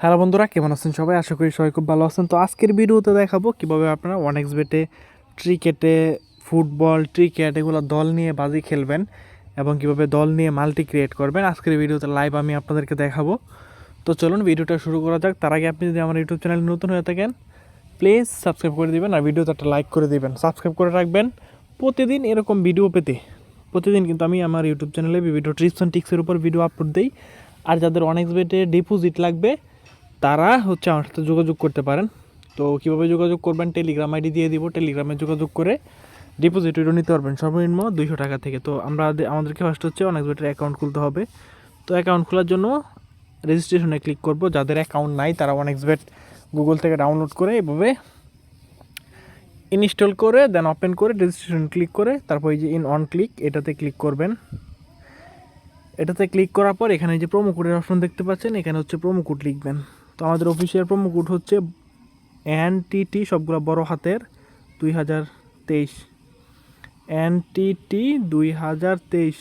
Hello বন্ধুরা, কেমন আছেন সবাই? আশা করি সবাই খুব ভালো আছেন। তো আজকের ভিডিওতে দেখাবো কীভাবে আপনারা ওয়ান বেটে ক্রিকেটে, ফুটবল, ক্রিকেট এগুলো দল নিয়ে বাজি খেলবেন এবং কীভাবে দল নিয়ে মাল্টি ক্রিয়েট করবেন। আজকের ভিডিওতে লাইভ আমি আপনাদেরকে দেখাবো। তো চলুন ভিডিওটা শুরু করা যাক। তার আগে আপনি যদি আমার ইউটিউব চ্যানেল নতুন হয়ে থাকেন, প্লিজ সাবস্ক্রাইব করে দেবেন আর ভিডিওতে একটা লাইক করে দিবেন। সাবস্ক্রাইব করে রাখবেন। প্রতিদিন এরকম ভিডিও পেতে, প্রতিদিন কিন্তু আমি আমার ইউটিউব চ্যানেলে বিভিন্ন ট্রিপস অ্যান্ড টিক্সের উপর ভিডিও আপলোড দিই। আর যাদের অনেক বেটে ডিপোজিট লাগবে তারা হচ্ছে আমার সাথে যোগাযোগ করতে পারেন। তো কীভাবে যোগাযোগ করবেন টেলিগ্রাম আইডি দিয়ে দিব। টেলিগ্রামে যোগাযোগ করে ডিপোজিট উইডো নিতে পারবেন। সর্বনিম্ন দুইশো টাকা থেকে। তো আমরা আমাদেরকে ফার্স্ট হচ্ছে অনেক বেটার অ্যাকাউন্ট খুলতে হবে। তো অ্যাকাউন্ট খোলার জন্য রেজিস্ট্রেশনে ক্লিক করব। যাদের অ্যাকাউন্ট নাই, তারা অনেক বেট গুগল থেকে ডাউনলোড করে এভাবে ইনস্টল করে দেন ওপেন করে রেজিস্ট্রেশন ক্লিক করে, তারপর এই যে ইন অন ক্লিক এটাতে ক্লিক করবেন। এটাতে ক্লিক করার পর এখানে যে প্রোমো কোডের অপশন দেখতে পাচ্ছেন, এখানে হচ্ছে প্রোমো কোড লিখবেন। তো আমাদের অফিসিয়াল প্রোমো কোড হচ্ছে এন টি টি সবগুলো বড় হাতের দুই হাজার তেইশ। এনটিটি দুই হাজার তেইশ।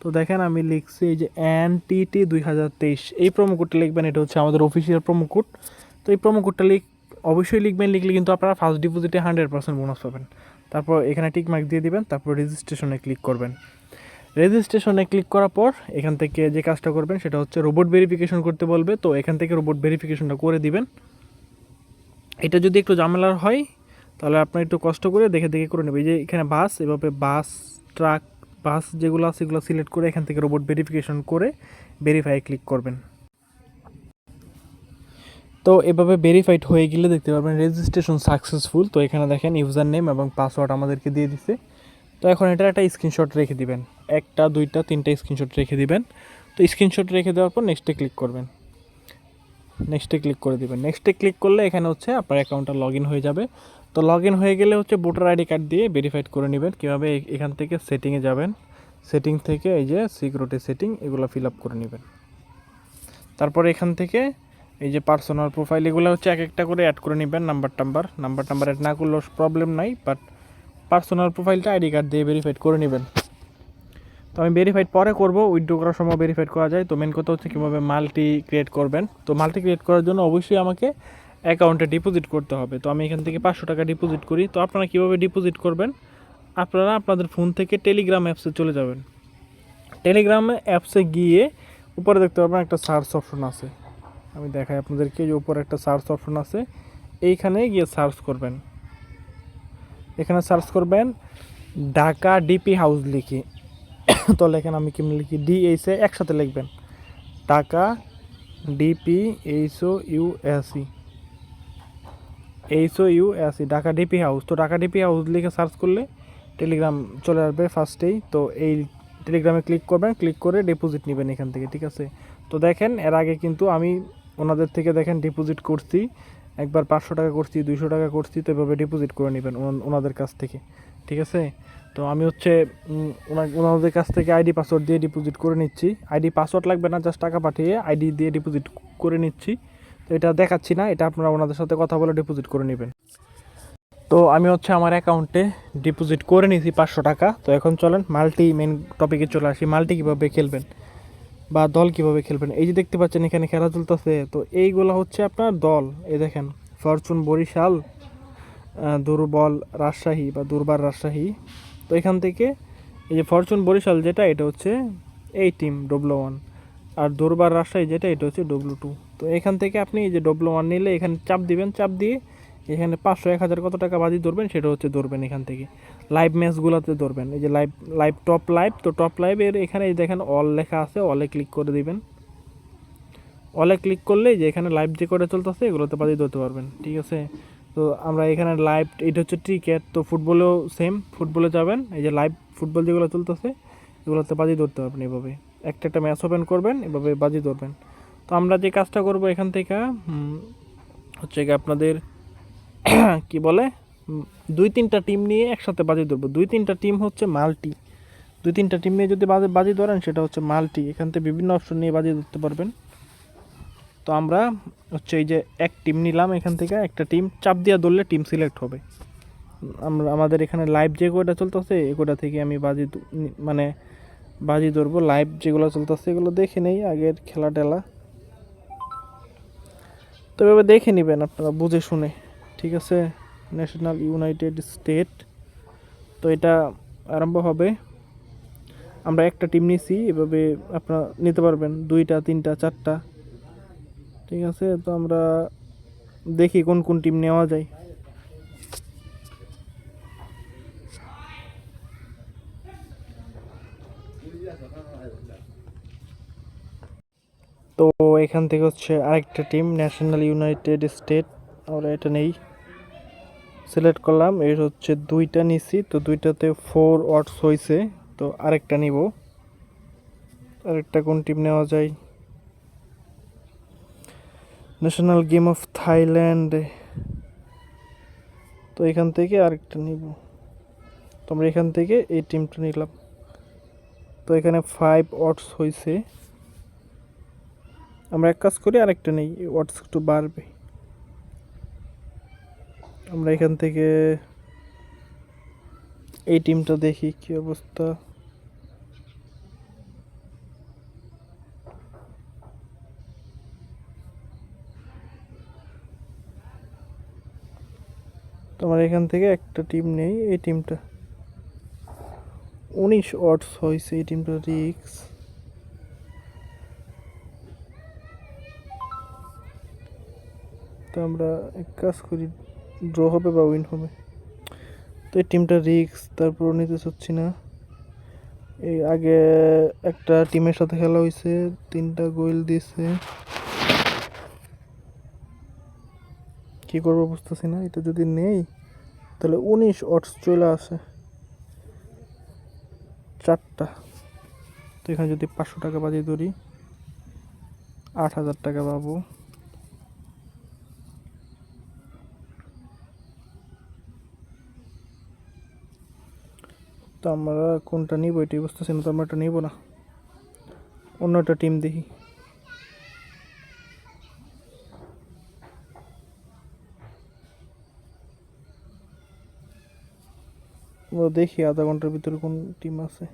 তো দেখেন আমি লিখছি এই যে এন টি টি দুই হাজার তেইশ। এই প্রোমো কোডটা লিখবেন, এটা হচ্ছে আমাদের অফিসিয়াল প্রোমো কোড তো এই প্রোমো কোডটা লিখ, অবশ্যই লিখবেন, লিখলে কিন্তু আপনারা ফার্স্ট ডিপোজিটে হান্ড্রেড পার্সেন্ট বোনাস পাবেন। তারপর এখানে টিক মার্ক দিয়ে দিবেন, তারপর রেজিস্ট্রেশনে ক্লিক করবেন। রেজিস্ট্রেশনে ক্লিক করার পর এখান থেকে যে কাজটা করবেন সেটা হচ্ছে রোবট ভেরিফিকেশন করতে বলবে। তো এখান থেকে রোবট ভেরিফিকেশনটা করে দিবেন। এটা যদি একটু ঝামেলার হয়, তাহলে আপনার একটু কষ্ট করে দেখে দেখে করে নেবে। যে এখানে বাস, এভাবে বাস, ট্রাক, বাস যেগুলো আছে সেগুলো সিলেক্ট করে এখান থেকে রোবট ভেরিফিকেশন করে ভেরিফাই ক্লিক করবেন। তো এভাবে ভেরিফাইড হয়ে গেলে দেখতে পারবেন রেজিস্ট্রেশন সাকসেসফুল তো এখানে দেখেন ইউজার নেম এবং পাসওয়ার্ড আমাদেরকে দিয়ে দিছে। তো এখন এটার একটা স্ক্রিনশট রেখে দিবেন। একটা, দুইটা, তিনটা স্ক্রিনশট রেখে দিবেন। তো স্ক্রিনশট রেখে দেওয়ার পর নেক্সটে ক্লিক করবেন। নেক্সটে ক্লিক করে দিবেন। নেক্সটে ক্লিক করলে এখানে হচ্ছে আপনার অ্যাকাউন্টটা লগ হয়ে যাবে। তো লগ হয়ে গেলে হচ্ছে ভোটার আইডি কার্ড দিয়ে ভেরিফাইড করে নেবেন। কীভাবে এখান থেকে সেটিংয়ে যাবেন? সেটিং থেকে এই যে সিকিউরিটি সেটিং এগুলো ফিল আপ করে নেবেন। তারপর এখান থেকে এই যে পার্সোনাল প্রোফাইল এগুলো হচ্ছে এক একটা করে অ্যাড করে নেবেন নাম্বার টাম্বার নাম্বার টাম্বার অ্যাড না করলেও প্রবলেম নাই বাট পার্সোনাল প্রোফাইলটা আইডি কার্ড দিয়ে ভেরিফাইড করে নেবেন। তো আমি ভেরিফাইড পরে করব উইথড্র করার সময় ভেরিফাইড করা যায়। তো মেন কথা হচ্ছে কীভাবে মাল্টি ক্রিয়েট করবেন। তো মাল্টি ক্রিয়েট করার জন্য অবশ্যই আমাকে অ্যাকাউন্টে ডিপোজিট করতে হবে। তো আমি এখান থেকে পাঁচশো টাকা ডিপোজিট করি। তো আপনারা কীভাবে ডিপোজিট করবেন? আপনারা আপনাদের ফোন থেকে টেলিগ্রাম অ্যাপসে চলে যাবেন। টেলিগ্রাম অ্যাপসে গিয়ে উপরে দেখতে পাবেন একটা সার্চ অপশন আছে। আমি দেখাই আপনাদেরকে যে উপরে একটা সার্চ অপশন আছে। এইখানে গিয়ে সার্চ করবেন। এখানে সার্চ করবেন ঢাকা ডিপি হাউস লিখে। তো লেখেন আমি কেমনি লিখি? ডি এইচ এ একসাথে লিখবেন। Dhaka DP H O U S E H O U S E Dhaka DP house তো ঢাকা ডিপি হাউস লিখে সার্চ করলে টেলিগ্রাম চলে আসবে ফার্স্টেই। তো এই টেলিগ্রামে ক্লিক করবেন, ক্লিক করে ডিপোজিট নেবেন এখান থেকে, ঠিক আছে? তো দেখেন, এর আগে কিন্তু আমি ওনাদের থেকে দেখেন ডিপোজিট করছি। একবার পাঁচশো টাকা করছি, দুইশো টাকা করছি, তো এভাবে ডিপোজিট করে নেবেন ওনা- ওনাদের কাছ থেকে, ঠিক আছে? তো আমি হচ্ছে ওনাদের কাছ থেকে আইডি পাসওয়ার্ড দিয়ে ডিপোজিট করে নিচ্ছি। আইডি পাসওয়ার্ড লাগবে না জাস্ট টাকা পাঠিয়ে আইডি দিয়ে ডিপোজিট করে নিচ্ছি। তো এটা দেখাচ্ছি না, এটা আপনারা ওনাদের সাথে কথা বলে ডিপোজিট করে নেবেন। তো আমি হচ্ছে আমার অ্যাকাউন্টে ডিপোজিট করে নিয়েছি পাঁচশো টাকা। তো এখন চলেন, মাল্টি মেন টপিকে চলে আসি। মাল্টি কীভাবে খেলবেন? বা দল কীভাবে খেলবেন? এই যে দেখতে পাচ্ছেন এখানে খেলা চলতেছে, তো এইগুলো হচ্ছে আপনার দল। এই দেখেন, ফরচুন বরিশাল দুর্বল রাজশাহী বা দুর্বার রাজশাহী। তো এখান থেকে এই যে ফরচুন বরিশাল যেটা, এটা হচ্ছে এই টিম ডব্লু ওয়ান আর দুর্বার রাজশাহী যেটা, এটা হচ্ছে ডব্লু টু তো এখান থেকে আপনি এই যে ডব্লু ওয়ান নিলে এখানে চাপ দিবেন, চাপ দিয়ে এখানে পাঁচশো এক হাজার কত টাকা বাজি ধরবেন? সেটা হচ্ছে ধরবেন এখান থেকে। লাইভ ম্যাচগুলোতে ধরবেন। এই যে লাইভ লাইভ টপ লাইভ তো টপ লাইভের এখানে দেখেন অল লেখা আছে অলে ক্লিক করে দিবেন। অলে ক্লিক করলে যে এখানে লাইভ যে করে চলতেছে, এগুলোতে বাজি ধরতে পারবেন। ঠিক আছে? তো আমরা এখানে লাইভ এটা হচ্ছে ক্রিকেট তো ফুটবলেও সেম ফুটবলে যাবেন, এই যে লাইভ ফুটবল যেগুলো চলতেছে, এগুলোতে বাজি ধরতে পারবেন এভাবে। একটা একটা ম্যাচ ওপেন করবেন, এভাবে বাজি ধরবেন। তো আমরা যে কাজটা করব এখান থেকে হচ্ছে কি আপনাদের কি বলে? দুই তিনটা টিম নিয়ে একসাথে বাজি ধরবো। দুই তিনটা টিম হচ্ছে মাল্টি। দুই তিনটা টিম নিয়ে যদি বাজি বাজি ধরেন, সেটা হচ্ছে মাল্টি। এখান থেকে বিভিন্ন অপশন নিয়ে বাজি ধরতে পারবেন। তো আমরা হচ্ছে এই যে এক টিম নিলাম এখান থেকে, একটা টিম চাপ দিয়ে ধরলে টিম সিলেক্ট হবে। আমরা আমাদের এখানে লাইভ যে কোটা চলতেছে, এ কোটা থেকে আমি বাজি মানে বাজি ধরবো। লাইভ যেগুলো চলতেছে, এগুলো দেখে নেই, আগের খেলা টেলা তো এভাবে দেখে নেবেন আপনারা, বুঝে শুনে। ঠিক আছে? ন্যাশনাল ইউনাইটেড স্টেট তো এটা আরম্ভ হবে। আমরা একটা টিম নিছি, এভাবে আপনারা নিতে পারবেন। দুইটা, তিনটা, চারটা। ঠিক আছে? তো আমরা দেখি কোন কোন টিম নেওয়া যায়। তো এখান থেকে হচ্ছে আরেকটা টিম ন্যাশনাল ইউনাইটেড স্টেট আমরা এটা নেই। সিলেক্ট করলাম, এর হচ্ছে দুইটা নিছি, তো দুইটাতে ফোর ওয়াটস হয়েছে তো আরেকটা নিব। আরেকটা কোন টিম নেওয়া যায়? ন্যাশনাল গেম অফ থাইল্যান্ড তো এখান থেকে আরেকটা নিব। তো আমরা এখান থেকে এই টিমটা নিলাম। তো এখানে ফাইভ ওয়াটস হয়েছে আমরা এক কাজ করি, আরেকটা নেই ওয়াটস একটু বাড়বে। আমরা এখান থেকে এই টিমটা দেখি কি অবস্থা। তোমার এখান থেকে একটা টিম নেই, এই টিমটা। উনিশ ওয়াটস হয়েছে এই টিমটা রিক্স। তো আমরা এক কাজ করি ড্র হবে বা উইন হবে। তো এই টিমটা রিক্স তারপর নিতে চাচ্ছি না। এই আগে একটা টিমের সাথে খেলা হয়েছে তিনটা গোল দিয়েছে কি করব বুঝতেছি না, এটা যদি নেই, তাহলে উনিশ অটস চলে আসে। চারটা। তো এখানে যদি পাঁচশো টাকা বাজিয়ে ধরি, আট হাজার টাকা পাবো। তো আমরা কোনটা নিব এটাই বুঝতেছি না, তো আমরা এটা নিব না। অন্য একটা টিম দেখি। দেখি, আধা ঘণ্টার ভিতরে কোন টিম আছে।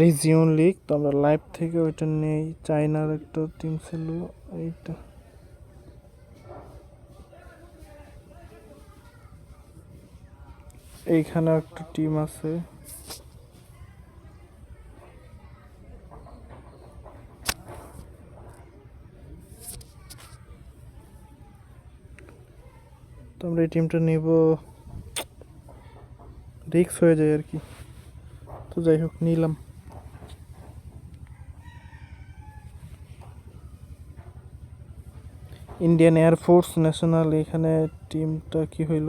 রিজিয়ন লিগ তো আমরা লাইভ থেকে ওইটা নেই। চায়নার একটা টিম ছিল, এইটা। এইখানে একটা টিম আছে। তো আমরা এই টিমটা নেব। রিক্স হয়ে যায় আর কি। তো যাই হোক, নিলাম। ইন্ডিয়ান এয়ারফোর্স ন্যাশনাল এখানে টিমটা কি হইল?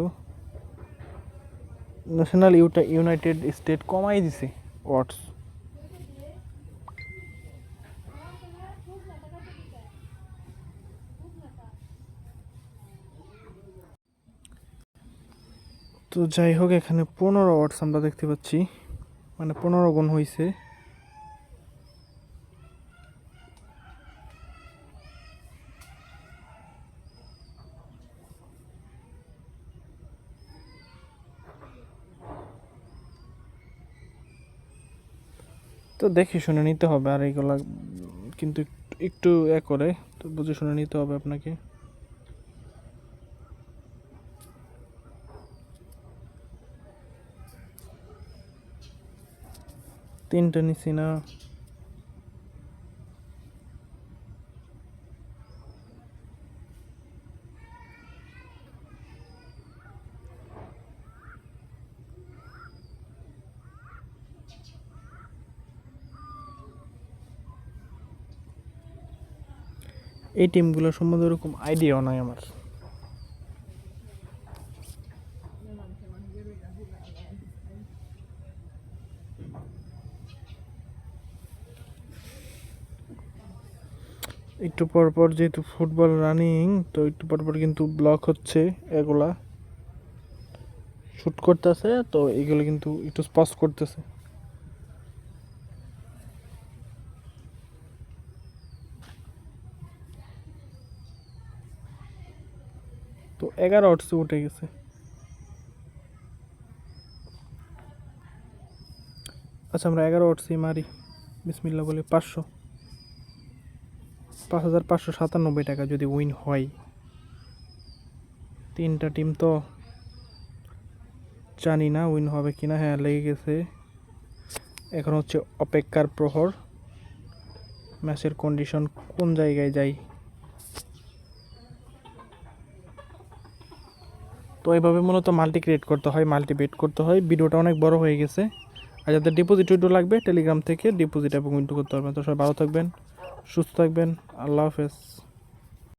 ন্যাশনাল ইউটা ইউনাইটেড স্টেট কমাই দিছে ওয়াটস তো যাই হোক, এখানে পনেরো ওয়াটস আমরা দেখতে পাচ্ছি। মানে পনেরো গুণ হয়েছে তো দেখে শুনে নিতে হবে আর এইগুলা কিন্তু একটু- এ করে, তো বুঝে শুনে নিতে হবে আপনাকে। তিনটা নিছি না। এই টিমগুলো সম্বন্ধে ওরকম আইডিয়াও নাই আমার। একটু পর পর যেহেতু ফুটবল রানিং তো একটু পর পর কিন্তু ব্লক হচ্ছে এগুলা। শুট করতেছে, তো এগুলো কিন্তু একটু স্পষ্ট করতেছে। এগারো আউটসে উঠে গেছে। আচ্ছা আমরা এগারো উঠছি মারি। বিসমিল্লা বলে পাঁচশো। পাঁচ হাজার পাঁচশো সাতানব্বই টাকা যদি উইন হয়। তিনটা টিম তো জানি না উইন হবে কি না হ্যাঁ লেগে গেছে। এখন হচ্ছে অপেক্ষার প্রহর। ম্যাচের কন্ডিশন কোন জায়গায় যাই তো এইভাবে মূলত মাল্টি ক্রিয়েট করতে হয় মাল্টি বেট করতে হয়। ভিডিওটা অনেক বড় হয়ে গেছে। আর যাদের ডিপোজিট উইডো লাগবে টেলিগ্রাম থেকে ডিপোজিট এবং উইডো করতে পারবেন। তো সবাই ভালো থাকবেন, সুস্থ থাকবেন। আল্লাহ হাফেজ।